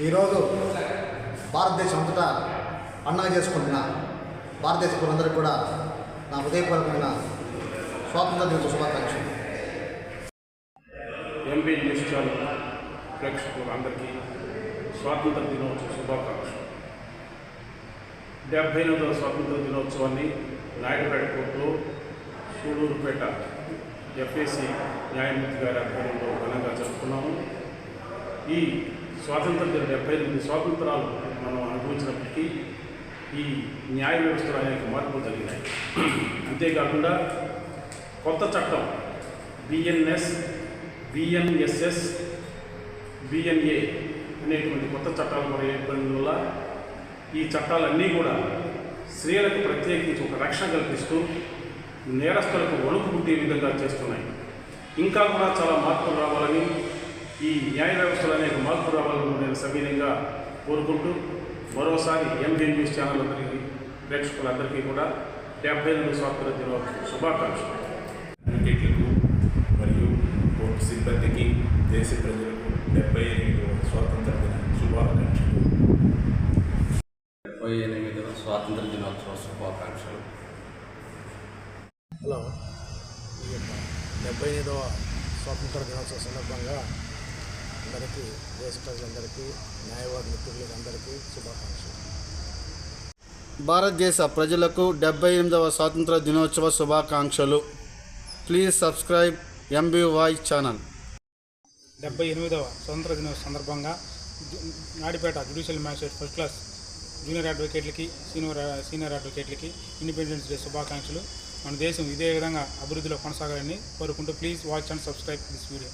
ఈరోజు భారతదేశం అంతటా పండగ చేసుకుంటున్న భారతదేశ ప్రజలందరికీ కూడా నా హృదయపూర్వకమైన స్వాతంత్ర దినోత్సవ శుభాకాంక్షలు. ఎంపీ న్యూస్ ఛానల్ ప్రేక్షకులు అందరికీ స్వాతంత్ర దినోత్సవ శుభాకాంక్షలు. డెబ్బై ఎనిమిదవ స్వాతంత్ర దినోత్సవాన్ని నాయుడుపేట కోర్టులో సూడూరుపేట ఎఫ్ఏసి న్యాయమూర్తి గారి ఆధ్వర్యంలో ఘనంగా జరుపుకున్నాము. ఈ స్వాతంత్ర దిన డెబ్బై ఎనిమిది స్వాతంత్రాలు మనం అనుభవించినప్పటికీ ఈ న్యాయ వ్యవస్థలో అనేక మార్పులు జరిగినాయి. అంతేకాకుండా కొత్త చట్టం బిఎన్ఎస్ బిఎన్ఎస్ఎస్ బిఎన్ఏ అనేటువంటి కొత్త చట్టాలు కూడా ఏర్పడిన వల్ల ఈ చట్టాలన్నీ కూడా స్త్రీలకు ప్రత్యేకించి ఒక రక్షణ కల్పిస్తూ నేరస్తులకు వణుకు పుట్టే విధంగా చేస్తున్నాయి. ఇంకా కూడా చాలా మార్పులు రావాలని ఈ న్యాయ వ్యవస్థలో అనేక మార్పులు రావాలని నేను సవినయంగా కోరుకుంటూ మరోసారి ఎంబీ న్యూస్ ఛానల్ అందరికీ ప్రేక్షకులందరికీ కూడా డెబ్బై ఎనిమిది స్వాతంత్ర దినోత్సవ శుభాకాంక్షలు. అడ్వకేట్లకు మరియు కోర్టు సిబ్బందికి దేశ ప్రజలకు డెబ్బై ఎనిమిదవ స్వాతంత్ర దిన శుభాకాంక్షలు. డెబ్బై ఎనిమిదవ స్వాతంత్ర దినోత్సవ శుభాకాంక్షలు. హలో డెబ్బై ఐదవ స్వాతంత్ర దినోత్సవ సందర్భంగా అందరికీ దేశ ప్రజలందరికీ న్యాయవాది మిత్రులకు అందరికీ శుభాకాంక్షలు. భారతదేశ ప్రజలకు డెబ్బై ఎనిమిదవ స్వాతంత్ర దినోత్సవ శుభాకాంక్షలు. Please subscribe MBY channel. డెబ్బై ఎనిమిదవ స్వతంత్ర దినోత్సవ సందర్భంగా Nadipet judicial magistrate first class junior అడ్వకేట్లకి senior senior అడ్వకేట్లకి ఇండిపెండెన్స్ డే శుభాకాంక్షలు. మన దేశం ఇదే విధంగా అభివృద్ధిలో కొనసాగాలని కోరుకుంటూ please watch and subscribe this video.